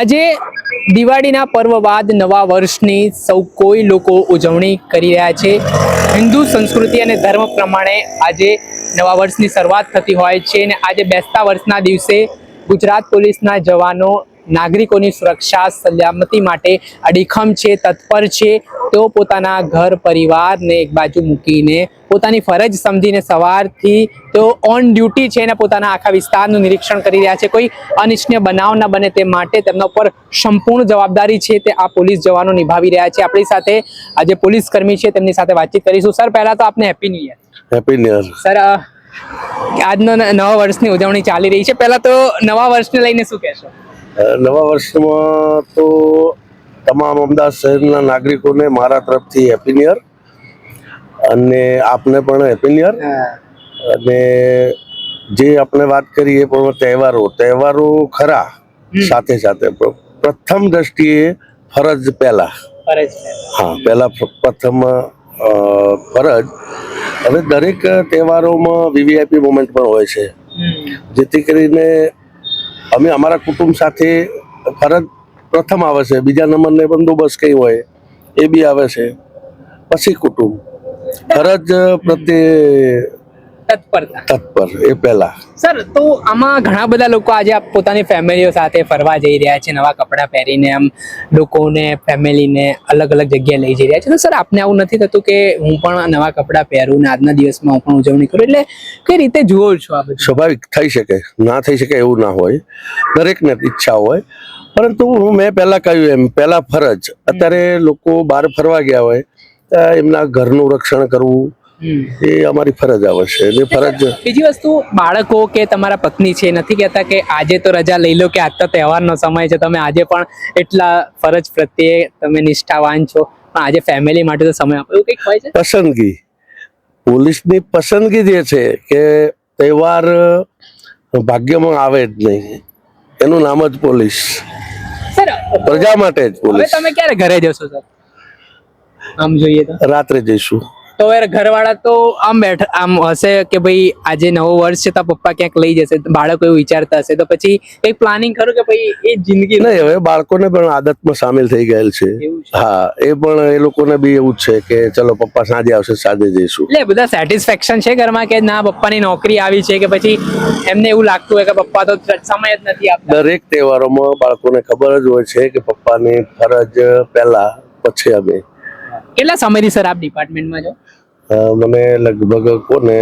આજે દિવાળીના પર્વ બાદ નવા વર્ષની સૌ કોઈ લોકો ઉજવણી કરી રહ્યા છે. હિન્દુ સંસ્કૃતિ અને ધર્મ પ્રમાણે આજે નવા વર્ષની શરૂઆત થતી હોય છે અને આજે બેસતા વર્ષના દિવસે ગુજરાત પોલીસના જવાનો નાગરિકોની સુરક્ષા સલામતી માટે અડીખમ છે તત્પર છે તેઓ પોતાના ઘર પરિવારને એક બાજુ મૂકીને પોતાની ફરજ સમજીને સવારથી તેઓ ઓન ડ્યુટી છે અને પોતાના આખા વિસ્તારનું નિરીક્ષણ કરી રહ્યા છે. કોઈ અનિચ્છનીય બનાવ ન બને તે માટે તેમના ઉપર સંપૂર્ણ જવાબદારી છે તે આ પોલીસ જવાનો નિભાવી રહ્યા છે. આપણી સાથે આજે પોલીસ કર્મી છે તેમની સાથે વાતચીત કરીશું. સર પહેલાં તો આપને happy new year happy new year sir આજનો નવા વર્ષની ઉજવણી ચાલી રહી છે. પહેલા તો નવા વર્ષને લઈને શું કહેશો? નવા વર્ષમાં તો તમામ અમદાવાદ શહેરના નાગરિકોને મારા તરફથી હેપી ન્યુ અને આપને પણ હેપી ન્યુ અને જે આપણે વાત કરી એ પ્રમાણે તહેવારો તહેવારો ખરા સાથે સાથે. પ્રથમ દ્રષ્ટિએ ફરજ પહેલા. હા પહેલા પ્રથમ ફરજ. હવે દરેક તહેવારોમાં વીવીઆઈપી મુમેન્ટ પણ હોય છે. જેથી કરીને અમે અમારા કુટુંબ સાથે ફરજ પ્રથમ આવે છે, બીજા નંબરને બંદોબસ્ત કઈ હોય એ બી આવે છે. પછી કુટુંબ. ફરજ પ્રત્યે તત્પરતા. તત્પર એ પહેલા. સર તો આમાં ઘણા બધા લોકો આજે પોતાની ફેમિલીઓ સાથે ફરવા જઈ રહ્યા છે નવા કપડાં પહેરીને આમ લોકોને ફેમિલીને અલગ અલગ જગ્યાએ લઈ જઈ રહ્યા છે. તો સર આપને આવું નથી થતું કે હું પણ નવા કપડાં પહેરું ને આજના દિવસમાં હું પણ ઉજવણી કરું? એટલે કઈ રીતે જુઓ છો આ સ્વાભાવિક થઈ શકે ના થઈ શકે એવું ના હોય. દરેકને ઈચ્છા હોય. પરંતુ હું મેં પહેલાં કહ્યું એમ પહેલાં ફરજ. અત્યારે લોકો બહાર ફરવા ગયા હોય તો એમના ઘરનું રક્ષણ કરવું. એ અમારી ફરજ આવે છે એ ફરજ બીજી વસ્તુ બાળકો કે તમારા પત્ની છે નથી કહેતા કે આજે તો રજા લઈ લો કે આજ તો તહેવારનો સમય છે. તમે આજે પણ એટલા ફરજ પ્રત્યે તમે નિષ્ઠાવાન છો. પણ આજે ફેમિલી માટે તો સમય આપો. એવું કંઈક હોય છે? પસંદગી. પોલીસની પસંદગી જે છે કે તહેવાર ભાગ્યમાં આવે જ નહીં. એનું નામ જ પોલીસ. સર પ્રજા માટે જ પોલીસ. તમે ક્યારે ઘરે જશો સર? આમ જોઈએ તો. રાત્રે જઈશું. તો યાર ઘરવાળા તો આમ બેઠ આમ હશે કે ભાઈ આજે નવો વર્ષ છે તો પપ્પા ક્યાંક લઈ જશે બાળકો એવું વિચારતા હશે તો પછી એક પ્લાનિંગ ખરું કે ભાઈ એ જિંદગી? નહીં હવે બાળકોને પણ આદતમાં સામેલ થઈ ગયેલ છે. છે. હા એ પણ એ લોકોને બી એવું જ છે કે ચલો પપ્પા સાંજે આવશે સાંજે જઈશું. એટલે બધા સેટિસ્ફેક્શન છે ઘરમાં કે ના પપ્પાની નોકરી આવી છે કે પછી એમને એવું લાગતું હોય કે પપ્પા તો સમય જ નથી આપતા. દરેક તહેવારોમાં બાળકોને ખબર જ હોય છે કે પપ્પાની ફરજ પહેલા પછી અમે. કેટલા સમયથી સર આપ ડિપાર્ટમેન્ટમાં છો? મને લગભગ કોને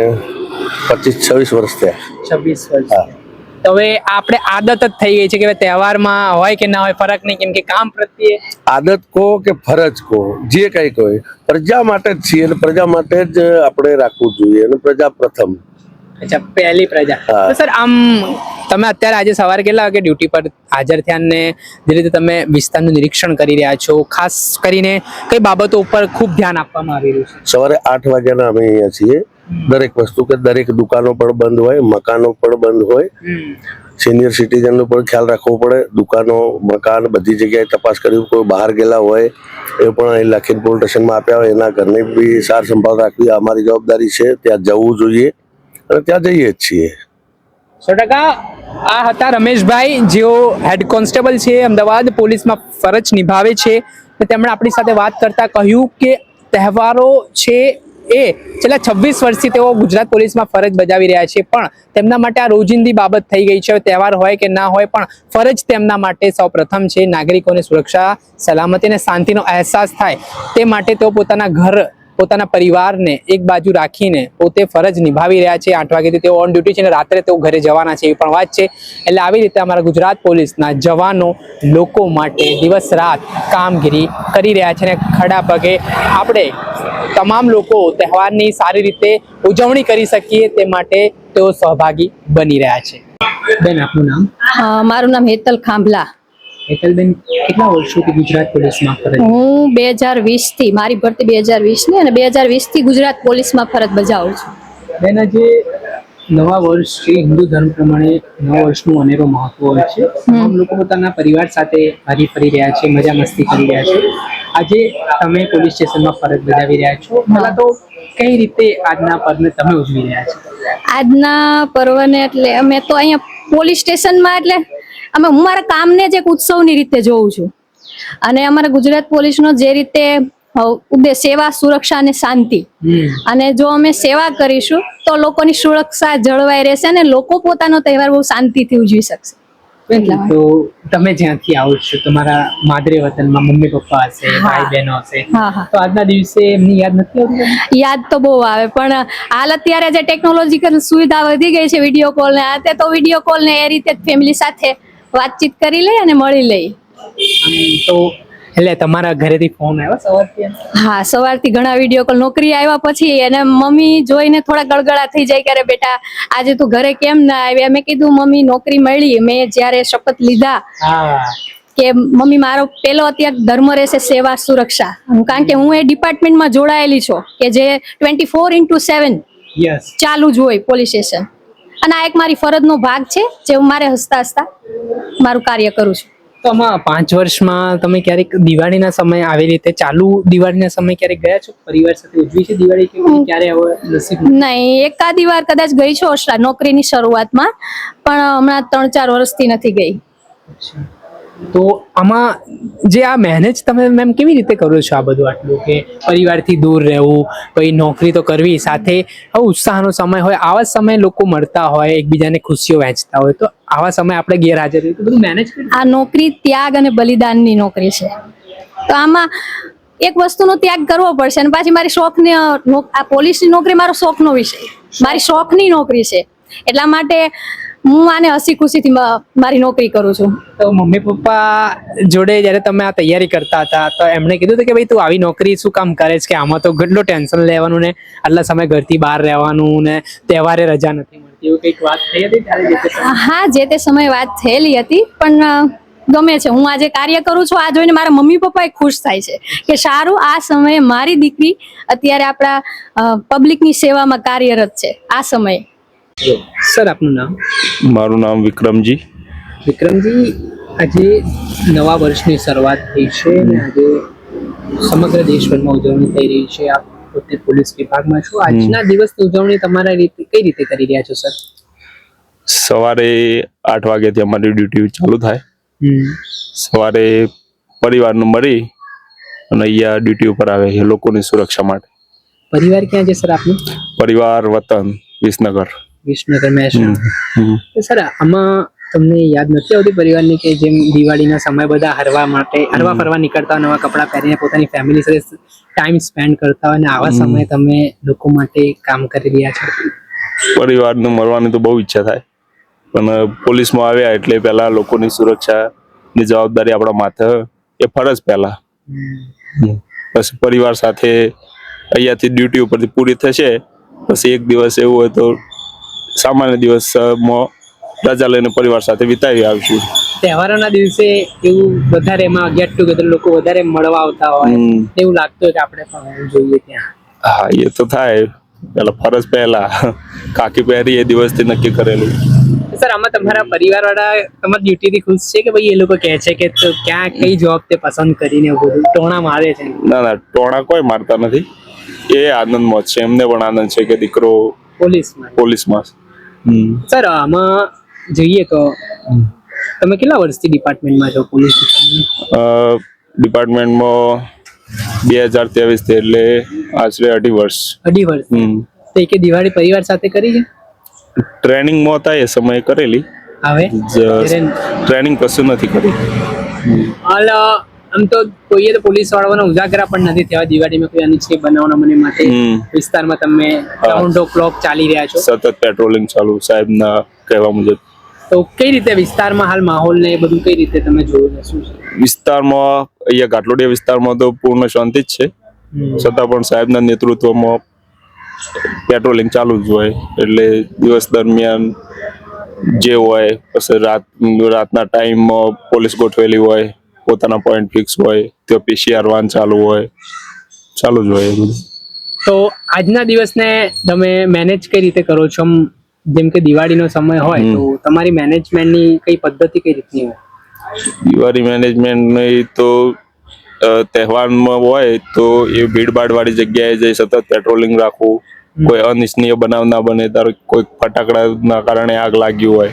પચીસ છવ્વીસ વર્ષ થયા. છવ્વીસ વર્ષ તો હવે આપણે આદત જ થઈ ગઈ છે કે તહેવારમાં હોય કે ના હોય ફરક નહીં કેમ કે કામ પ્રત્યે આદત કહો કે ફરજ કહો જે કંઈ કહો પ્રજા માટે જ છીએ અને પ્રજા માટે જ આપણે રાખવું જોઈએ અને પ્રજા પ્રથમ. અચ્છા પહેલી પ્રજા. સર આમ તમે અત્યારે આજે સવારે કેટલા વાગે ડ્યુટી પર હાજર થયા ને જે રીતે તમે વિસ્તારનું નિરીક્ષણ કરી રહ્યા છો? ખાસ કરીને કઈ બાબતો ઉપર ખૂબ ધ્યાન આપવામાં આવી રહ્યું છે? સવારે આઠ વાગ્યાના અમે અહીંયા છીએ. દરેક વસ્તુ કે દરેક દુકાનો પણ બંધ હોય મકાનો પણ બંધ હોય. સિનિયર સિટીઝનનો પણ ખ્યાલ રાખવો પડે. દુકાનો મકાન બધી જગ્યાએ તપાસ કરવી કોઈ બહાર ગયેલા હોય એ પણ અહીં લખીને પોલીસ સ્ટેશનમાં આપ્યા હોય. એના ઘરની બી સાર સંભાળ રાખવી અમારી જવાબદારી છે. ત્યાં જવું જોઈએ અને ત્યાં જઈએ જ છીએ. સો ટકા આ હતા રમેશભાઈ, જેઓ હેડ કોન્સ્ટેબલ છે, અમદાવાદ પોલીસમાં ફરજ નિભાવે છે. તેમણે આપણી સાથે વાત કરતા કહ્યું કે તહેવારો છે એ છેલ્લા છવ્વીસ વર્ષથી તેઓ ગુજરાત પોલીસમાં ફરજ બજાવી રહ્યા છે. પણ તેમના માટે આ રોજિંદી બાબત થઈ ગઈ છે. તહેવાર હોય કે ના હોય, પણ ફરજ તેમના માટે સૌ છે. નાગરિકોને સુરક્ષા, સલામતી અને શાંતિનો અહેસાસ થાય તે માટે તેઓ પોતાના ઘર પોતાના પરિવારને એક બાજુ રાખીને પોતે ફરજ નિભાવી રહ્યા છે. આઠ વાગ્યાથી તેઓ ઓન ડ્યુટી છે અને રાત્રે તેઓ ઘરે જવાના છે, એવી પણ વાત છે. એટલે આવી રીતે અમારા ગુજરાત પોલીસના જવાનો લોકો માટે દિવસ રાત કામગીરી કરી રહ્યા છે અને ખડા પગે આપણે તમામ લોકો તહેવારની સારી રીતે ઉજવણી કરી શકીએ તે માટે તેઓ સહભાગી બની રહ્યા છે. બેન, આપનું નામ? મારું નામ હેતલ ખાંભલા. હેતલબેન કેટલા વર્ષોથી ગુજરાત પોલીસમાં ફરજ? હું બે હજાર વીસથી મારી ભરતી બે હજાર વીસની અને બે હજાર વીસથી ગુજરાત પોલીસમાં ફરજ બજાવું છું. બેન આજે નવા વર્ષ છે હિન્દુ ધર્મ પ્રમાણે નવા વર્ષનું અનેરો મહત્વ હોય છે. તમામ લોકો પોતાના પરિવાર સાથે હરી ફરી રહ્યા છે મજા મસ્તી કરી રહ્યા છે. આજે તમે પોલીસ સ્ટેશનમાં ફરજ બજાવી રહ્યા છો. મને તો કઈ રીતે આજના પર્વને તમે ઉજવી રહ્યા છો? આજના પર્વને એટલે અમે તો અહીંયા પોલીસ સ્ટેશનમાં એટલે અમે હું મારા કામને જ એક ઉત્સવની રીતે જોઉં છું. અને અમારા ગુજરાત પોલીસનો જે રીતે ઉદ્દેશ સેવા સુરક્ષા અને શાંતિ. અને જો અમે સેવા કરીશું તો લોકોની સુરક્ષા જળવાઈ રહેશે અને લોકો પોતાનો તહેવાર બહુ શાંતિથી ઉજવી શકશે. તો તમે જ્યાંથી આવો છો તમારા માદરે વતનમાં મમ્મી પપ્પા હશે. ભાઈ બહેનો હશે તો આજના દિવસે એમની યાદ નથી આવતી યાદ તો બહુ આવે પણ હાલ અત્યારે જે ટેકનોલોજીકલ સુવિધા વધી ગઈ છે વીડિયો કોલ ને આ તે તો વીડિયો કોલ ને એ રીતે ફેમિલી સાથે વાતચીત કરી લઈ અને મળી લઈ. તો એટલે તમારા ઘરેથી ફોન આવ્યો સવારથી હા સવારથી ઘણા વીડિયો કોલ નોકરી આવ્યા પછી એને મમ્મી જોઈને થોડા ગળગળા થઈ જાય કે બેટા? આજે તું ઘરે કેમ ના આવ્યા મેં કીધું મમ્મી નોકરી મળી. મેં જ્યારે શપથ લીધા કે મમ્મી મારો પેલો અત્યારે ધર્મ રહેશે સેવા સુરક્ષા. કારણ કે હું એ ડિપાર્ટમેન્ટમાં જોડાયેલી છું કે જે ટ્વેન્ટી ફોર ઇન્ટુ સેવન ચાલુ જ હોય પોલીસ સ્ટેશન. અને આ એક મારી ફરજનો ભાગ છે જે હું મારે હસતા હસતા મારું કાર્ય કરું છું. તો આમાં પાંચ વર્ષમાં તમે ક્યારેક દિવાળીના સમય આવી રીતે ચાલુ દિવાળીના સમય ક્યારેક ગયા છો? પરિવાર સાથે ઉજવી છે દિવાળી કે ક્યારે નસીબ નહીં એકાદી વાર કદાચ ગઈ છું નોકરીની શરૂઆતમાં પણ હમણાં ત્રણ ચાર વર્ષથી નથી ગઈ. તો આમાં જે આ મેનેજ તમે મેમ કેવી રીતે કરો છો આ બધું આટલું? કે પરિવારથી દૂર રહેવું પછી નોકરી તો કરવી, સાથે આવો ઉત્સાહનો સમય હોય, આવા સમયે લોકો મળતા હોય, એકબીજાને ખુશીઓ વહેંચતા હોય, તો આવા સમયે આપણે ગેરહાજર રહીએ, તો બધું મેનેજ આ નોકરી ત્યાગ અને બલિદાનની નોકરી છે. તો આમાં એક વસ્તુનો ત્યાગ કરવો પડશે અને પાછી મારી શોખની આ પોલીસની નોકરી મારો શોખનો વિષય. મારી શોખની નોકરી છે. એટલા માટે હું આને હસી ખુશીથી મારી નોકરી કરું છું. તો મમ્મી પપ્પા જોડે જ્યારે તમે આ તૈયારી કરતા હતા તો એમણે કીધું હતું કે ભાઈ તું આવી નોકરી શું કામ કરે છે? કે આમાં તો કેટલો ટેન્શન લેવાનું ને આટલા સમય ઘરથી બહાર રહેવાનું ને તહેવારે રજા નથી મળતી. એવું કંઈક વાત થઈ હતી? હા જે તે સમયે વાત થયેલી હતી પણ ગમે છે. હું આજે કાર્ય કરું છું આ જોઈને મારા મમ્મી પપ્પા ખુશ થાય છે કે સારું આ સમયે મારી દીકરી અત્યારે આપણા પબ્લિકની સેવામાં કાર્યરત છે આ સમયે. સર આપનું નામ? મારું નામ વિક્રમજી. વિક્રમજી આજે નવા વર્ષની શરૂઆત થઈ છે અને આજે સમગ્ર દેશભરમાં ઉજવણી થઈ રહી છે. આપ પોતે પોલીસ વિભાગમાં છો. આજના દિવસની ઉજવણી તમારા રીતે કઈ રીતે કરી રહ્યા છો સર? સવારે આઠ વાગ્યાથી અમારી ડ્યુટી ચાલુ થાય. સવારે પરિવારનું મળી અને અહીંયા ડ્યુટી ઉપર આવે છે લોકોની સુરક્ષા માટે. પરિવાર ક્યાં છે સર આપનું? પરિવાર વતન વિસનગર. વિસનગર મહેસાણા સર આમાં તમને યાદ નથી આવતી પરિવારની કે જેમ દિવાળીના સમય બધા હરવા માટે હરવા ફરવા નીકળતા નવા કપડાં પહેરીને પોતાની ફેમિલી સાથે ટાઈમ સ્પેન્ડ કરતા હોય અને આવા સમય તમે લોકો માટે કામ કરી રહ્યા છો? પરિવારને મળવાની તો બહુ ઈચ્છા થાય. પણ પોલીસમાં આવ્યા એટલે પહેલા લોકોની સુરક્ષાની જવાબદારી આપણા માથે એ ફરજ પહેલા. પછી પરિવાર સાથે અહીંયાથી ડ્યુટી ઉપરથી પૂરી થશે. પછી એક દિવસ એવું હોય તો સામાન્ય દિવસ રજા લઈને પરિવાર સાથે વિતાવી આવીશું. તહેવારોના દિવસે એવું વધારે એમાં ગેટ ટુગેધર લોકો વધારે મળવા આવતા હોય. એવું લાગતું હોય કે આપણે પણ જોઈએ ત્યાં. હા એ તો થાય. પેલા ફરજ પહેલા. કાકી પહેરી એ દિવસથી નક્કી કરેલું. સર આમાં તમારા પરિવાર વાળા તમારી ડ્યુટીથી ખુશ છે કે ભાઈ એ લોકો કહે છે કે તો ક્યાં કઈ જોબ તે પસંદ કરીને બધું ટોણા મારે છે? ના ના ટોણા કોઈ મારતા નથી. એ આનંદમાં જ છે. એમને પણ આનંદ છે કે દીકરો પોલીસમાં. પોલીસમાં. સર આમાં જોઈએ તો તમે કેટલા વર્ષથી ડિપાર્ટમેન્ટમાં છો? પોલીસ ડિપાર્ટમેન્ટમાં બે હજાર ત્રેવીસથી એટલે આશરે અઢી વર્ષ. અઢી વર્ષ. તો એક દિવાળી પરિવાર સાથે કરી છે? ટ્રેનિંગમાં હતા એ સમયે કરેલી. હવે? ટ્રેનિંગ કશું નથી કરી. હાલ આમ તો કોઈએ તો પોલીસ વાળાનો ઉજાગરા પણ નથી. થયા દિવાળીમાં કોઈ અનિચ્છે બનાવના મને માટે વિસ્તારમાં તમે રાઉન્ડ ઓ ક્લોક ચાલી રહ્યા છો. સતત પેટ્રોલિંગ ચાલુ સાહેબના કહેવા મુજબ. તો કઈ રીતે વિસ્તારમાં હાલ માહોલ ને એ બધું કઈ રીતે તમે જોયું શું વિસ્તારમાં અહીંયા ઘાટલોડિયા વિસ્તારમાં તો પૂર્ણ શાંતિ જ છે. છતાં પણ સાહેબના નેતૃત્વમાં પેટ્રોલિંગ ચાલુ જ હોય. એટલે દિવસ દરમિયાન જે હોય પછી રાત રાતના ટાઈમમાં પોલીસ ગોઠવેલી હોય પોતાના પોઈન્ટ ફિક્સ હોય તો પીસીઆર વાન ચાલુ હોય ચાલુ જ હોય બધું. તો આજના દિવસને તમે મેનેજ કઈ રીતે કરો છો? જેમ કે દિવાળીનો સમય હોય. તો તમારી મેનેજમેન્ટની કઈ પદ્ધતિ કઈ રીતની હોય? દિવાળી મેનેજમેન્ટની તો તહેવારમાં હોય તો એ ભીડભાડ વાળી જગ્યાએ જઈ સતત પેટ્રોલિંગ રાખવું. કોઈ અનિચ્છનીય બનાવ ના બને તારો કોઈ ફટાકડાના કારણે આગ લાગ્યું હોય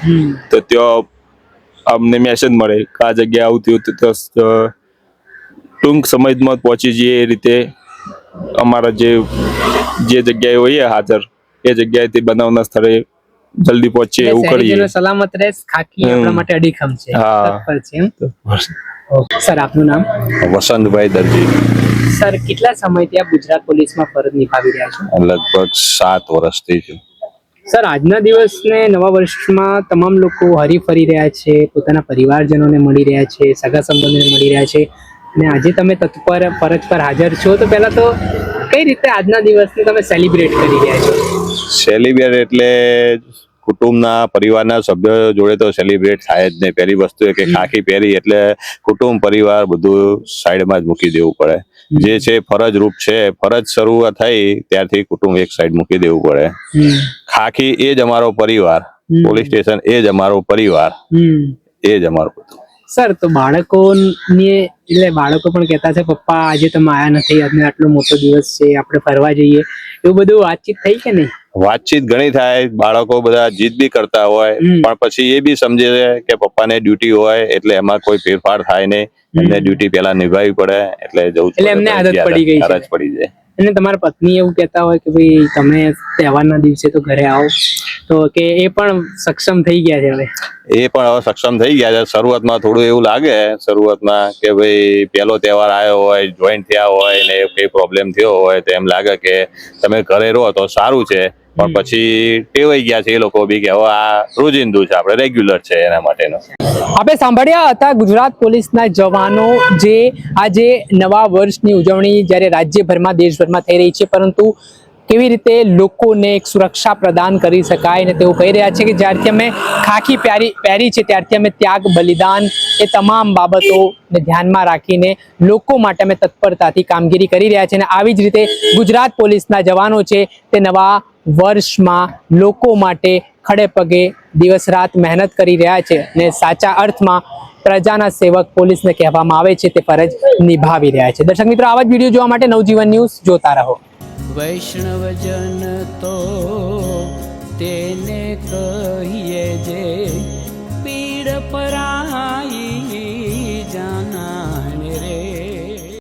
તો ત્યાં અમને મેસેજ મળે કે આ જગ્યાએ આવું થયું તો ટૂંક સમયમાં પહોંચી જઈએ એ રીતે. અમારા જે જે જગ્યાએ હોઈએ હાજર એ જગ્યાએથી બનાવના સ્થળે જલ્દી પહોંચીએ એવું કરીએ. સલામત રહે ખાકી આપણા માટે અડીખમ છે. હા. સર આપનું નામ? વસંતભાઈ દરજી. સર કેટલા સમયથી આપ ગુજરાત પોલીસમાં ફરજ નિભાવી રહ્યા છો? લગભગ સાત વર્ષથી છું. સર આજના દિવસને નવા વર્ષમાં તમામ લોકો હરીફરી રહ્યા છે પોતાના પરિવારજનોને મળી રહ્યા છે સગા સંબંધોને મળી રહ્યા છે. અને આજે તમે તત્પર ફરજ પર હાજર છો તો પહેલાં તો કઈ રીતે આજના દિવસને તમે સેલિબ્રેટ કરી રહ્યા છો? સેલિબ્રેટ એટલે કુટુંબના પરિવારના સભ્યો જોડે તો સેલિબ્રેટ થાય જ નહીં. પહેલી વસ્તુ એ કે ખાખી પહેરી એટલે કુટુંબ પરિવાર બધું સાઈડમાં જ મૂકી દેવું પડે. જે છે ફરજ રૂપ છે. ફરજ શરૂઆત થઈ ત્યારથી કુટુંબ એક સાઈડ મૂકી દેવું પડે. ખાખી એ જ અમારો પરિવાર. પોલીસ સ્ટેશન એ જ અમારો પરિવાર. એ જ અમારું સર તો બાળકોને એટલે બાળકો પણ કહેતા છે પપ્પા આજે તમે આયા નથી આજનો આટલો મોટો દિવસ છે આપણે ફરવા જઈએ. એવું બધું વાતચીત થઈ કે નહીં? વાતચીત ઘણી થાય બાળકો બધા જીદ બી કરતા હોય પણ પછી એ બી સમજે છે કે પપ્પાને ડ્યુટી હોય એટલે એમાં કોઈ ફેરફાર થાય નહીં. એમને ડ્યુટી પેલા નિભાવવી પડે એટલે જવું એટલે એમને આદત પડી ગઈ આદત પડી જાય. અને તમારા પત્ની એવું કહેતા હોય કે ભાઈ, તમે તહેવારના દિવસે તો ઘરે આવો. તો કે એ પણ સક્ષમ થઈ ગયા છે હવે? એ પણ હવે સક્ષમ થઈ ગયા છે. શરૂઆતમાં થોડું એવું લાગે, શરૂઆતમાં કે ભાઈ, પહેલો તહેવાર આવ્યો હોય જોઈન્ટ થયા હોય ને કઈ પ્રોબ્લેમ થયો હોય તો એમ લાગે કે તમે ઘરે રહો તો સારું છે. પણ પછી ટેવાઈ ગયા છે એ લોકો બી કે હવે આ રોજિંદુ છે આપણે રેગ્યુલર છે એના માટેનું. આપણે સાંભળ્યા હતા ગુજરાત પોલીસના જવાનો જે આજે નવા વર્ષની ઉજવણી જ્યારે રાજ્યભરમાં દેશભરમાં થઈ રહી છે પરંતુ કેવી રીતે લોકોને એક સુરક્ષા પ્રદાન કરી શકાય અને તેઓ કહી રહ્યા છે કે જ્યારથી અમે ખાખી પહેરી પહેરી છે ત્યારથી અમે ત્યાગ બલિદાન એ તમામ બાબતોને ધ્યાનમાં રાખીને લોકો માટે અમે તત્પરતાથી કામગીરી કરી રહ્યા છે અને આવી જ રીતે ગુજરાત પોલીસના જવાનો છે તે નવા વર્ષમાં લોકો માટે ખડે પગે દિવસ રાત મહેનત કરી રહ્યા છે અને સાચા અર્થમાં પ્રજાના સેવક પોલીસને કહેવામાં આવે છે તે ફરજ નિભાવી રહ્યા છે. દર્શક મિત્રો, આવા જ વીડિયો જોવા માટે નવજીવન ન્યૂઝ જોતા રહો. વૈષ્ણવજન તો તેને કહીએ જે પીડ પરા